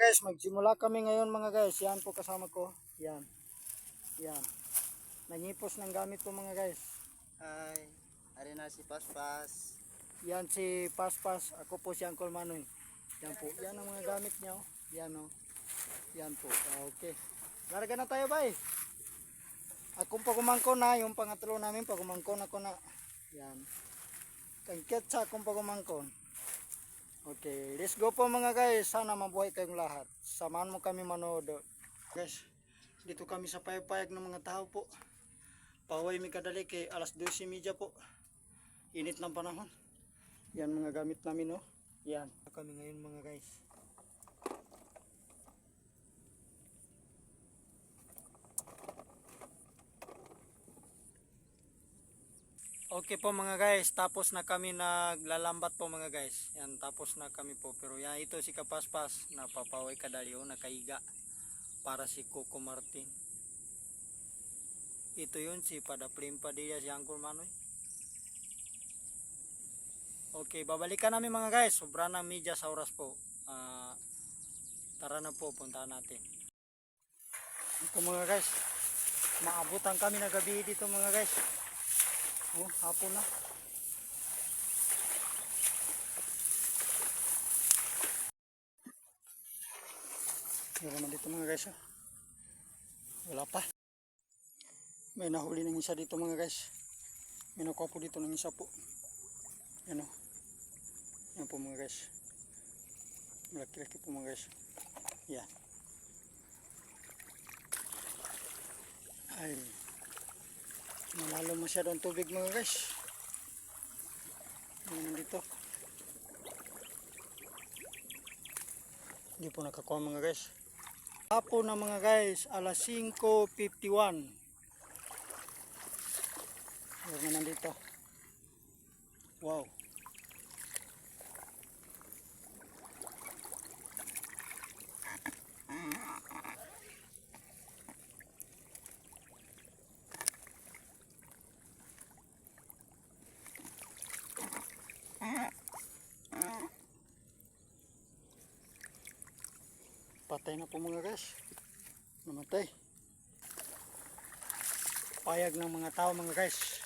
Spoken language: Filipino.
Guys, magsimula kami ngayon mga guys. Yan po kasama ko. Yan. Yan. Nangipos ng gamit po mga guys. Hi, ari na si Paspas. Yan si Paspas. Ako po si Uncle Manoy. Yan po. Yan ang mga gamit niya. oh. Yan o. Yan po. Ah, okay. Larga na tayo bay. Akong pagumangko na. Yung pangatlo namin pagumangko ako na. Yan. Kangkit sa akong pagumangkon. Okay, let's go po mga guys. Sana mabuhay kayong lahat. Samahan mo kami manood. Guys, dito kami sa payag-payag ng mga tao po. Paway mi kadali kay alas 12.30 po. Init ng panahon. Yan mga gamit namin no. Yan. Kami ngayon mga guys. Okay po mga guys, tapos na kami naglalambat po mga guys. Yan, tapos na kami po. Pero yan, ito si Kapaspas, napapaway kadalyo, nakaiga para si Coco Martin. Ito yun, si Padaplim Padilla, si Angkor Manoy. Okay, babalikan namin mga guys. Sobra ng media sa oras po. Ah, tara na po, puntahan natin. Ito mga guys, maabutan kami na gabi dito mga guys. Oh, hapon na. Meron naman dito mga guys. oh. Wala pa. May nahuli ng isa dito mga guys. May nakuha po dito ng isa po. Yan o. Yan po mga guys. Malaki-laki po mga guys. Yan. Ay. Malalo masyado ang tubig mga guys. Ano dito? Hindi po nakakuha mga guys. Hapo na mga guys, alas 5.51. Meron naman dito. Patay na po mga guys. Namatay. Payag ng mga tao mga guys.